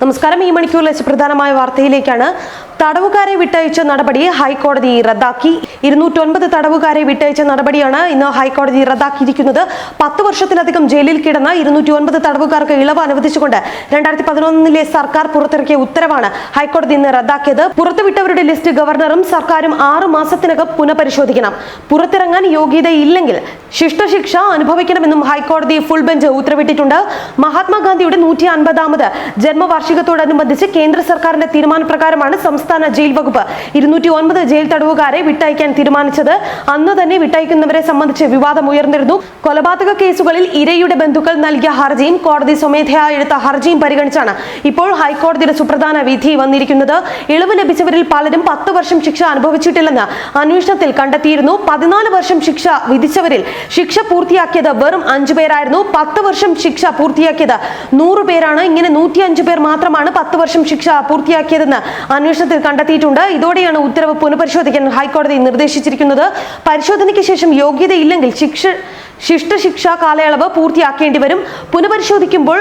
നമസ്കാരം. ഈ മണിക്കൂറിലെ പ്രധാനമായ വാർത്തയിലേക്കാണ് തടവുകാരെ വിട്ടയച്ച നടപടി ഹൈക്കോടതി റദ്ദാക്കി. ഇരുന്നൂറ്റൊൻപത് തടവുകാരെ വിട്ടയച്ച നടപടിയാണ് ഇന്ന് ഹൈക്കോടതി റദ്ദാക്കിയിരിക്കുന്നത്. പത്ത് വർഷത്തിലധികം ജയിലിൽ കിടന്ന ഇരുന്നൂറ്റി ഒൻപത് തടവുകാർക്ക് ഇളവ് അനുവദിച്ചുകൊണ്ട് രണ്ടായിരത്തി പതിനൊന്നിലെ സർക്കാർ പുറത്തിറക്കിയ ഉത്തരവാണ് ഹൈക്കോടതി ഇന്ന് റദ്ദാക്കിയത്. പുറത്തുവിട്ടവരുടെ ലിസ്റ്റ് ഗവർണറും സർക്കാരും ആറ് മാസത്തിനകം പുനഃപരിശോധിക്കണം. പുറത്തിറങ്ങാൻ യോഗ്യതയില്ലെങ്കിൽ ശിഷ്ടശിക്ഷ അനുഭവിക്കണമെന്നും ഹൈക്കോടതി ഫുൾ ബെഞ്ച് ഉത്തരവിട്ടിട്ടുണ്ട്. മഹാത്മാഗാന്ധിയുടെ നൂറ്റി അൻപതാമത് ജന്മവാർഷികത്തോടനുബന്ധിച്ച് കേന്ദ്ര സർക്കാരിന്റെ തീരുമാനപ്രകാരമാണ് സംസ്ഥാന ജയിൽ വകുപ്പ് ഇരുന്നൂറ്റി ഒൻപത് ജയിൽ തടവുകാരെ വിട്ടയക്കാൻ തീരുമാനിച്ചത്. അന്ന് തന്നെ വിട്ടയക്കുന്നവരെ സംബന്ധിച്ച് വിവാദം ഉയർന്നിരുന്നു. കൊലപാതക കേസുകളിൽ ഇരയുടെ ബന്ധുക്കൾ നൽകിയ ഹർജിയും കോടതി സ്വമേധയാ എടുത്ത ഹർജിയും പരിഗണിച്ചാണ് ഇപ്പോൾ ഹൈക്കോടതിയുടെ സുപ്രധാന വിധി വന്നിരിക്കുന്നത്. ഇളവ് ലഭിച്ചവരിൽ പലരും പത്ത് വർഷം ശിക്ഷ അനുഭവിച്ചിട്ടില്ലെന്ന് അന്വേഷണത്തിൽ കണ്ടെത്തിയിരുന്നു. പതിനാല് വർഷം ശിക്ഷ വിധിച്ചവരിൽ ശിക്ഷ പൂർത്തിയാക്കിയത് വെറും അഞ്ചു പേരായിരുന്നു. പത്ത് വർഷം ശിക്ഷ പൂർത്തിയാക്കിയത് നൂറ് പേരാണ്. ഇങ്ങനെ നൂറ്റി അഞ്ചു പേർ മാത്രമാണ് പത്ത് വർഷം ശിക്ഷ പൂർത്തിയാക്കിയതെന്ന് അന്വേഷണത്തിൽ കണ്ടെത്തിയിട്ടുണ്ട്. ഇതോടെയാണ് ഉത്തരവ് പുനഃപരിശോധിക്കാൻ ഹൈക്കോടതി നിർദ്ദേശിച്ചിരിക്കുന്നത്. പരിശോധനയ്ക്ക് ശേഷം യോഗ്യതയില്ലെങ്കിൽ ശിക്ഷ ശിഷ്ടശിക്ഷാ കാലയളവ് പൂർത്തിയാക്കേണ്ടി വരും. പുനഃപരിശോധിക്കുമ്പോൾ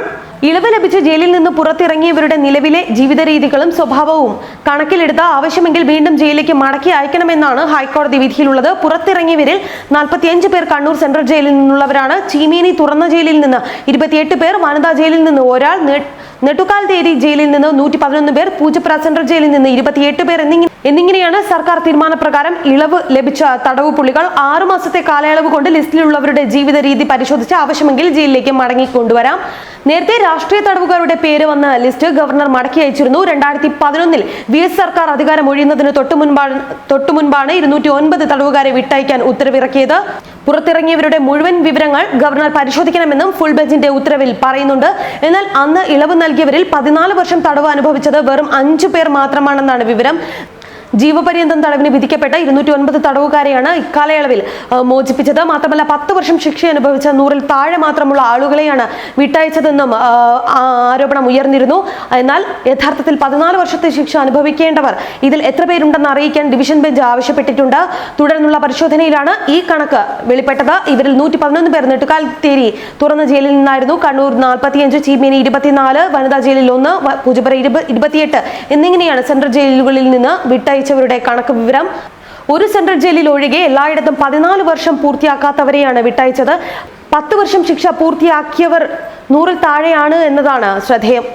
ഇളവ് ലഭിച്ച ജയിലിൽ നിന്ന് പുറത്തിറങ്ങിയവരുടെ നിലവിലെ ജീവിത രീതികളും സ്വഭാവവും കണക്കിലെടുത്ത് ആവശ്യമെങ്കിൽ വീണ്ടും ജയിലിലേക്ക് മടക്കി അയക്കണമെന്നാണ് ഹൈക്കോടതി വിധിയിലുള്ളത്. പുറത്തിറങ്ങിയവരിൽ നാൽപ്പത്തിയഞ്ച് പേർ കണ്ണൂർ സെൻട്രൽ ജയിലിൽ നിന്നുള്ളവരാണ്. ചീമേനി തുറന്ന ജയിലിൽ നിന്ന് ഇരുപത്തിയെട്ട് പേർ വനിതാ ജയിലിൽ നിന്ന് ഒരാൾ നെട്ടുകാൽതേരി ജയിലിൽ നിന്ന് നൂറ്റി പതിനൊന്ന് പേർ പൂജപ്പുര സെൻട്രൽ ജയിലിൽ നിന്ന് ഇരുപത്തിയെട്ട് പേർ എന്നിങ്ങനെ എന്നിങ്ങനെയാണ് സർക്കാർ തീരുമാനപ്രകാരം ഇളവ് ലഭിച്ച തടവ് പുള്ളികൾ ആറു മാസത്തെ കാലയളവ് കൊണ്ട് ലിസ്റ്റിലുള്ളവരുടെ ജീവിത രീതി പരിശോധിച്ച് ആവശ്യമെങ്കിൽ ജയിലിലേക്ക് മടങ്ങിക്കൊണ്ടുവരാം നേരത്തെ രാഷ്ട്രീയ തടവുകാരുടെ പേര് വന്ന ലിസ്റ്റ് ഗവർണർ മടക്കി അയച്ചിരുന്നു. രണ്ടായിരത്തി പതിനൊന്നിൽ വി എസ് സർക്കാർ അധികാരം ഒഴിയുന്നതിന് തൊട്ടു മുൻപാണ് തൊട്ടു മുൻപാണ് ഇരുന്നൂറ്റി ഒൻപത് തടവുകാരെ വിട്ടയക്കാൻ ഉത്തരവിറക്കിയത്. പുറത്തിറങ്ങിയവരുടെ മുഴുവൻ വിവരങ്ങൾ ഗവർണർ പരിശോധിക്കണമെന്നും ഫുൾ ബെഞ്ചിന്റെ ഉത്തരവിൽ പറയുന്നുണ്ട്. എന്നാൽ അന്ന് ഇളവ് നൽകിയവരിൽ പതിനാല് വർഷം തടവ് അനുഭവിച്ചത് വെറും അഞ്ചു പേർ മാത്രമാണെന്നാണ് വിവരം. ജീവപര്യന്തം തടവിന് വിധിക്കപ്പെട്ട ഇരുന്നൂറ്റി ഒൻപത് തടവുകാരെയാണ് ഇക്കാലയളവിൽ മോചിപ്പിച്ചത്. മാത്രമല്ല പത്ത് വർഷം ശിക്ഷ അനുഭവിച്ച നൂറിൽ താഴെ മാത്രമുള്ള ആളുകളെയാണ് വിട്ടയച്ചതെന്നും ആരോപണം ഉയർന്നിരുന്നു. എന്നാൽ യഥാർത്ഥത്തിൽ പതിനാല് വർഷത്തെ ശിക്ഷ അനുഭവിക്കേണ്ടവർ ഇതിൽ എത്ര പേരുണ്ടെന്ന് അറിയിക്കാൻ ഡിവിഷൻ ബെഞ്ച് ആവശ്യപ്പെട്ടിട്ടുണ്ട്. തുടർന്നുള്ള പരിശോധനയിലാണ് ഈ കണക്ക് വെളിപ്പെട്ടത്. ഇവരിൽ നൂറ്റി പതിനൊന്ന് പേർ നെട്ടുകാൽത്തേരി തുറന്ന ജയിലിൽ നിന്നായിരുന്നു. കണ്ണൂർ നാൽപ്പത്തിയഞ്ച് ചീമേനി ഇരുപത്തിനാല് വനിതാ ജയിലിൽ ഒന്ന് പൂജപ്പുര ഇരുപത്തിയെട്ട് എന്നിങ്ങനെയാണ് സെൻട്രൽ ജയിലുകളിൽ നിന്ന് വിട്ടയച്ചവരുടെ കണക്ക് വിവരം ഒരു സെൻട്രൽ ജയിലിൽ ഒഴികെ എല്ലായിടത്തും പതിനാല് വർഷം പൂർത്തിയാക്കാത്തവരെയാണ് വിട്ടയച്ചത്. പത്ത് വർഷം ശിക്ഷ പൂർത്തിയാക്കിയവർ നൂറിൽ താഴെയാണ് എന്നതാണ് ശ്രദ്ധേയം.